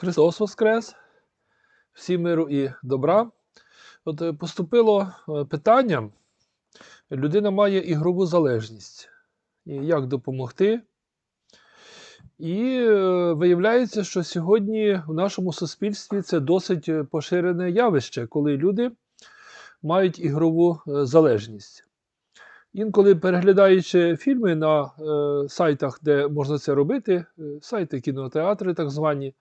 Христос Воскрес! Всі миру і добра. От е, поступило е, питання: людина має ігрову залежність. І як допомогти? І е, виявляється, що сьогодні в нашому суспільстві це досить поширене явище, коли люди мають ігрову залежність. Інколи переглядаючи фільми на сайтах, де можна це робити, сайти кінотеатри, так звані,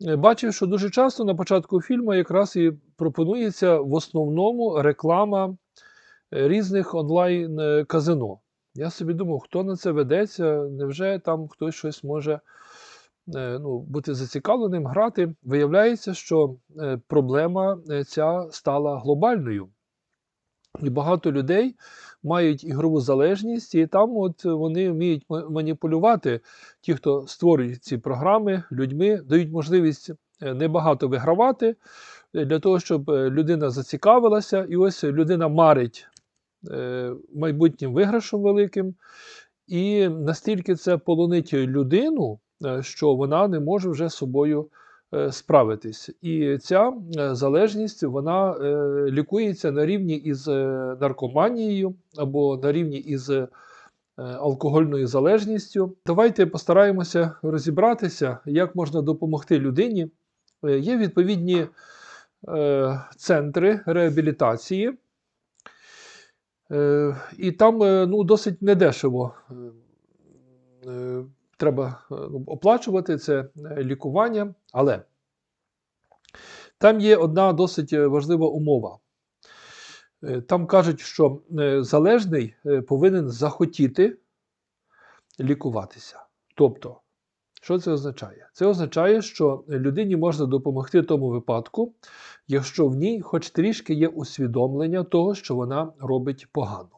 бачив, що дуже часто на початку фільму якраз і пропонується в основному реклама е, різних онлайн-казино. Я собі думав, хто на це ведеться, невже там хтось щось може е, ну, бути зацікавленим, грати. Виявляється, що е, проблема е, ця стала глобальною. І багато людей мають ігрову залежність, і там от вони вміють маніпулювати. Ті, хто створюють ці програми людьми, дають можливість е, небагато вигравати е, для того, щоб е, людина зацікавилася, і ось людина марить майбутнім виграшем великим. І настільки це полонить людину, що вона не може вже собою справитись. І ця е, залежність вона е, лікується на рівні із е, наркоманією або на рівні із е, алкогольною залежністю. Давайте постараємося розібратися, як можна допомогти людині. Е, Є відповідні е, центри реабілітації. Е, І там е, ну, досить недешево е, е, треба е, оплачувати це е, лікування, але там є одна досить е, важлива умова. Там кажуть, що залежний повинен захотіти лікуватися. Тобто, що це означає? Це означає, що людині можна допомогти тому випадку, якщо в ній хоч трішки є усвідомлення того, що вона робить погано.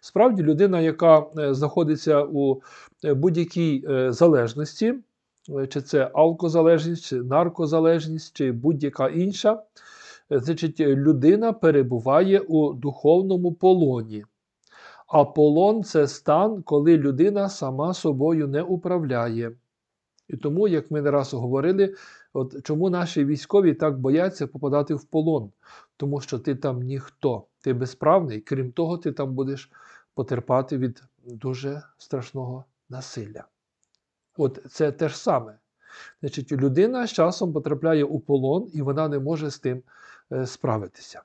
Справді, людина, яка е, знаходиться у е, будь-якій е, залежності, чи це алкозалежність, чи наркозалежність, чи будь-яка інша, значить, людина перебуває у духовному полоні. А полон це стан, коли людина сама собою не управляє. І тому, як ми не раз говорили, от чому наші військові так бояться попадати в полон? Тому що ти там ніхто, ти безправний, крім того, ти там будеш потерпати від дуже страшного насилля. От це те ж саме. Значить, людина з часом потрапляє у полон, і вона не може з тим е, справитися.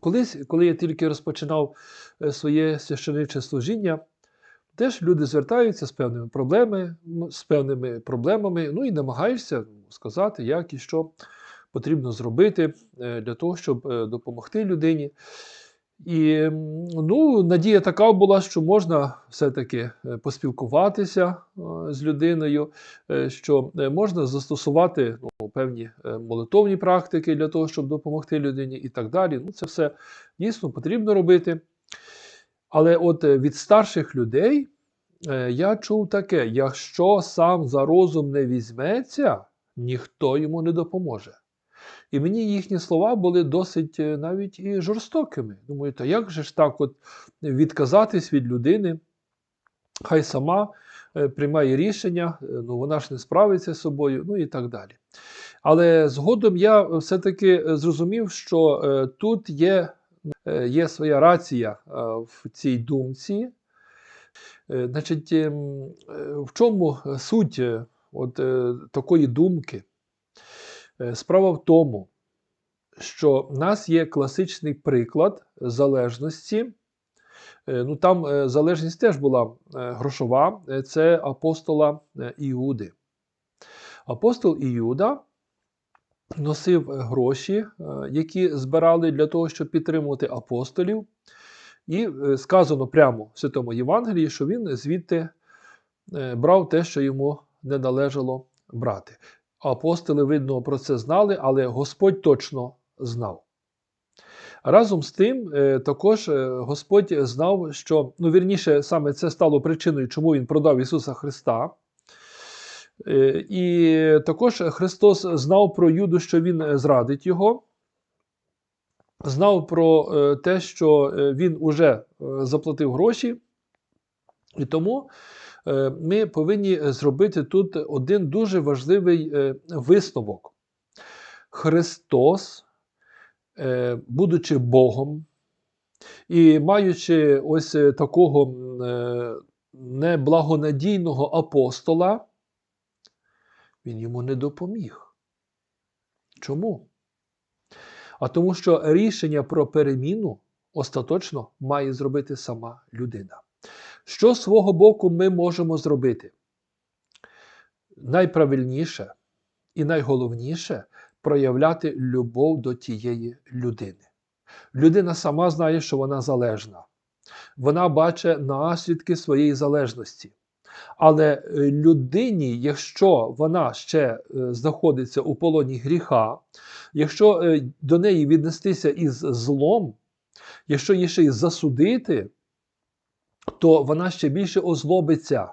Колись, коли я тільки розпочинав е, своє священиче служіння, теж люди звертаються з певними проблемами, з певними проблемами, ну і намагаєшся сказати, як і що потрібно зробити е, для того, щоб е, допомогти людині. І ну, надія така була, що можна все-таки е, поспілкуватися з людиною, що можна застосувати ну, певні молитовні практики для того, щоб допомогти людині і так далі. Ну, це все дійсно потрібно робити. Але от від старших людей я чув таке: якщо сам за розум не візьметься, ніхто йому не допоможе. І мені їхні слова були досить е, навіть і жорстокими. Думаю, та як же ж так от відказатись від людини? Хай сама е, приймає рішення, е, ну вона ж не справиться з собою, ну і так далі. Але згодом я все-таки зрозумів, що тут є, є своя рація в цій думці. Значить, ем, в чому суть от, такої думки? Е, Справа в тому, що в нас є класичний приклад залежності. Е, Ну, там е, залежність теж була грошова, це апостола Іуди. Апостол Іуда носив гроші, які збирали для того, щоб підтримувати апостолів. І сказано прямо в Святому Євангелії, що він звідти брав те, що йому не належало брати. Апостоли, видно, про це знали, але Господь точно знав. Разом з тим, е, також е, Господь знав, що, ну, вірніше, саме це стало причиною, чому він продав Ісуса Христа. Е, І також Христос знав про Юду, що він зрадить його, знав про те, що він уже заплатив гроші, і тому ми повинні зробити тут один дуже важливий е, висновок. Христос, е, будучи Богом і маючи ось е, такого е, неблагонадійного апостола, він йому не допоміг. Чому? А тому, що рішення про переміну остаточно має зробити сама людина. Що з свого боку ми можемо зробити? Найправильніше і найголовніше проявляти любов до тієї людини. Людина сама знає, що вона залежна. Вона бачить наслідки своєї залежності. Але е, людині, якщо вона ще е, знаходиться у полоні гріха, якщо е, до неї віднестися із злом, якщо її ще й засудити, то вона ще більше озлобиться.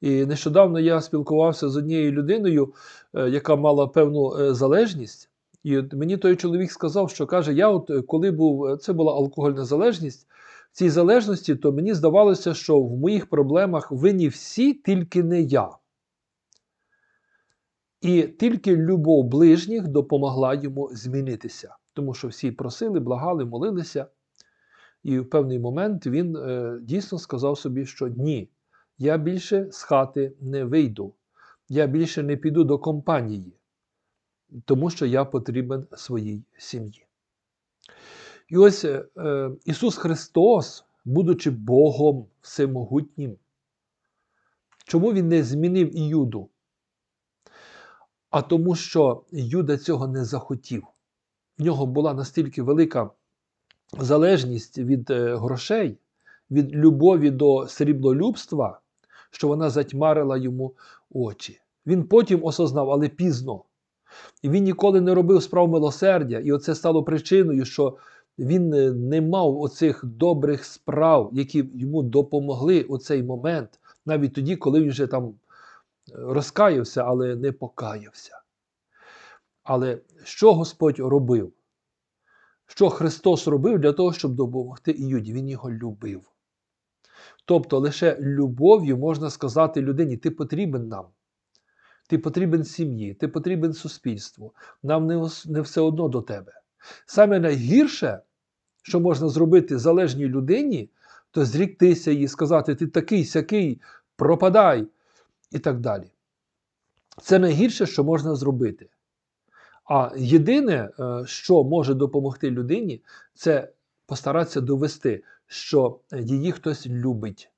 І нещодавно я спілкувався з однією людиною, е, яка мала певну е, залежність. І мені той чоловік сказав, що каже: я, от е, коли був, це була алкогольна залежність, в цій залежності, то мені здавалося, що в моїх проблемах винні всі, тільки не я. І тільки любов ближніх допомогла йому змінитися, тому що всі просили, благали, молилися. І в певний момент він е, дійсно сказав собі, що ні, я більше з хати не вийду, я більше не піду до компанії, тому що я потрібен своїй сім'ї. І ось е, е, Ісус Христос, будучи Богом всемогутнім, чому Він не змінив Іуду? А тому, що Юда цього не захотів. В нього була настільки велика залежність від е, грошей, від любові до сріблолюбства, що вона затьмарила йому очі. Він потім осознав, але пізно. І він ніколи не робив справ милосердя, і оце стало причиною, що він е, не мав оцих добрих справ, які йому допомогли у цей момент, навіть тоді, коли він вже там розкаявся, але не покаявся. Але що Господь робив? Що Христос робив для того, щоб допомогти Іуді? Він його любив. Тобто лише любов'ю можна сказати людині, ти потрібен нам. Ти потрібен сім'ї, ти потрібен суспільству. Нам не, не все одно до тебе. Саме найгірше, що можна зробити залежній людині, то зріктися її, сказати, ти такий, сякий, пропадай і так далі. Це найгірше, що можна зробити. А єдине, е, що може допомогти людині, це постаратися довести, що її хтось любить.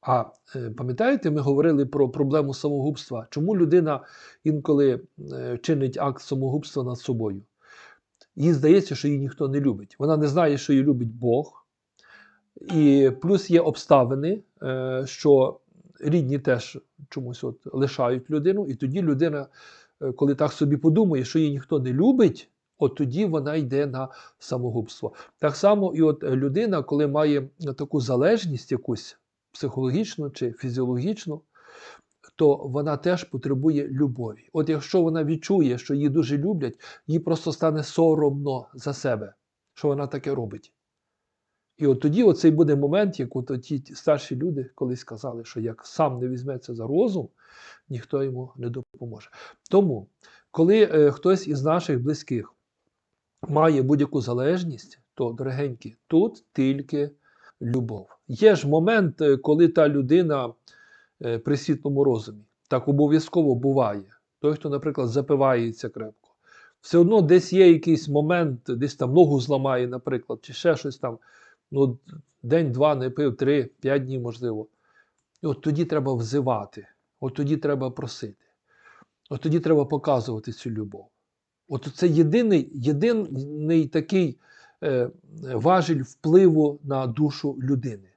А е, пам'ятаєте, ми говорили про проблему самогубства. Чому людина інколи е, чинить акт самогубства над собою? Їй здається, що її ніхто не любить. Вона не знає, що її любить Бог. І плюс є обставини, що рідні теж чомусь от лишають людину, і тоді людина, коли так собі подумає, що її ніхто не любить, от тоді вона йде на самогубство. Так само, і от е, людина, коли має таку залежність якусь психологічну чи фізіологічну, то вона теж потребує любові. От якщо вона відчує, що її дуже люблять, їй просто стане соромно за себе, що вона таке робить. І от тоді оцей буде момент, як от ті старші люди колись казали, що як сам не візьметься за розум, ніхто йому не допоможе. Тому, коли е, хтось із наших близьких має будь-яку залежність, то, дорогенькі, тут тільки любов. Є ж момент, е, коли та людина е, при світлому розумі. Так обов'язково буває. Той, хто, наприклад, запивається крепко. Все одно десь є якийсь момент, десь там ногу зламає, наприклад, чи ще щось там. Ну, день-два не пив, три, п'ять днів, можливо. І от тоді треба взивати, от тоді треба просити, от тоді треба показувати цю любов. От це єдиний, єдиний такий е, важіль впливу на душу людини.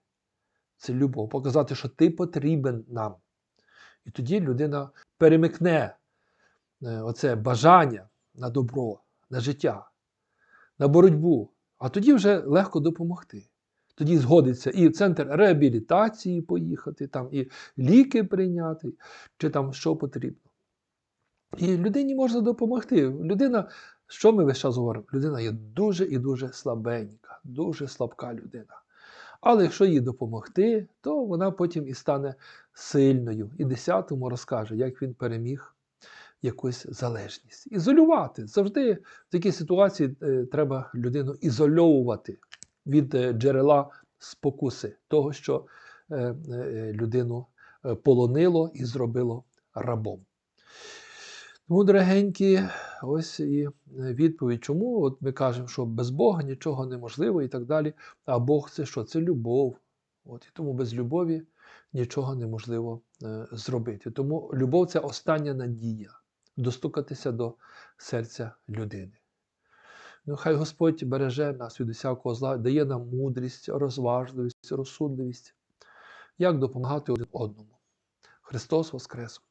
Це любов, показати, що ти потрібен нам. І тоді людина перемикне е, оце бажання на добро, на життя, на боротьбу. А тоді вже легко допомогти. Тоді згодиться і в центр реабілітації поїхати, там, і ліки прийняти, чи там що потрібно. І людині можна допомогти. Людина, що ми весь час говоримо? Людина є дуже і дуже слабенька, дуже слабка людина. Але якщо їй допомогти, то вона потім і стане сильною. І десятому розкаже, як він переміг якусь залежність. Ізолювати. Завжди в такій ситуації е, треба людину ізольовувати від е, джерела спокуси, того, що е, людину полонило і зробило рабом. Тому, дорогенькі, ось і відповідь, чому от ми кажемо, що без Бога нічого неможливо і так далі. А Бог це що? Це любов. От, і тому без любові нічого неможливо е, зробити. Тому любов це остання надія достукатися до серця людини. Ну, хай Господь береже нас від усякого зла, дає нам мудрість, розважливість, розсудливість, як допомагати один одному. Христос Воскрес!